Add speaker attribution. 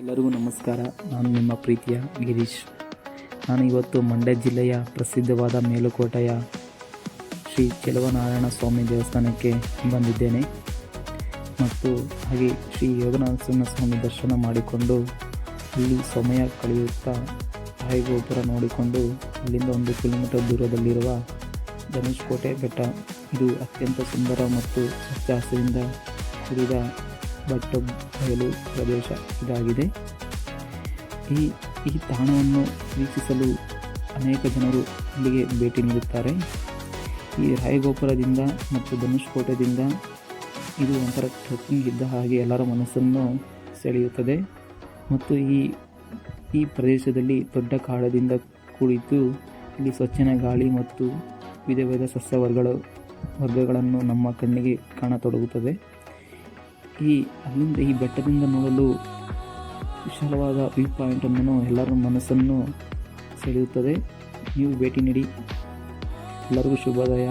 Speaker 1: ಎಲ್ಲರಿಗೂ ನಮಸ್ಕಾರ. ನಾನು ನಿಮ್ಮ ಪ್ರೀತಿಯ ಗಿರೀಶ್. ನಾನು ಇವತ್ತು ಮಂಡ್ಯ ಜಿಲ್ಲೆಯ ಪ್ರಸಿದ್ಧವಾದ ಮೇಲುಕೋಟೆಯ ಶ್ರೀ ಚೆಲುವನಾರಾಯಣ ಸ್ವಾಮಿ ದೇವಸ್ಥಾನಕ್ಕೆ ಬಂದಿದ್ದೇನೆ. ಮತ್ತು ಹಾಗೆ ಶ್ರೀ ಯೋಗನಾಥ ಸ್ವಾಮಿ ದರ್ಶನ ಮಾಡಿಕೊಂಡು ಇಲ್ಲಿ ಸಮಯ ಕಳೆಯುತ್ತಾ ಗೋಪುರ ನೋಡಿಕೊಂಡು ಅಲ್ಲಿಂದ ಒಂದು ಕಿಲೋಮೀಟರ್ ದೂರದಲ್ಲಿರುವ ಗಣೇಶ್ ಕೋಟೆ ಬೆಟ್ಟ. ಇದು ಅತ್ಯಂತ ಸುಂದರ ಮತ್ತು ಹಚ್ಚ ಹಸಿರಿಂದ ಕೂಡಿದ ಬಟ್ಟ ಬಯಲು ಪ್ರದೇಶ ಇದಾಗಿದೆ. ಈ ಈ ತಾಣವನ್ನು ವೀಕ್ಷಿಸಲು ಅನೇಕ ಜನರು ಇಲ್ಲಿಗೆ ಭೇಟಿ ನೀಡುತ್ತಾರೆ. ಈ ರಾಯಗೋಪುರದಿಂದ ಮತ್ತು ಧನುಷ್ಕೋಟದಿಂದ ಇದು ಒಂಥರ ಟ್ರೆಕ್ಕಿಂಗ್ ಇದ್ದ ಹಾಗೆ ಎಲ್ಲರ ಮನಸ್ಸನ್ನು ಸೆಳೆಯುತ್ತದೆ. ಮತ್ತು ಈ ಈ ಪ್ರದೇಶದಲ್ಲಿ ದೊಡ್ಡ ಕಾಡದಿಂದ ಕುಳಿತು ಇಲ್ಲಿ ಸ್ವಚ್ಛನ ಗಾಳಿ ಮತ್ತು ವಿಧ ವಿಧ ಸಸ್ಯವರ್ಗಗಳು, ವರ್ಗಗಳನ್ನು ನಮ್ಮ ಕಣ್ಣಿಗೆ ಕಾಣತೊಡಗುತ್ತದೆ. ಈ ಅಲ್ಲಿಂದ ಈ ಬೆಟ್ಟದಿಂದ ನೋಡಲು ವಿಶಾಲವಾದ ವ್ಯೂ ಪಾಯಿಂಟನ್ನು ಎಲ್ಲರ ಮನಸ್ಸನ್ನು ಸೆಳೆಯುತ್ತದೆ. ನೀವು ಭೇಟಿ ನೀಡಿ. ಎಲ್ಲರಿಗೂ ಶುಭೋದಯ.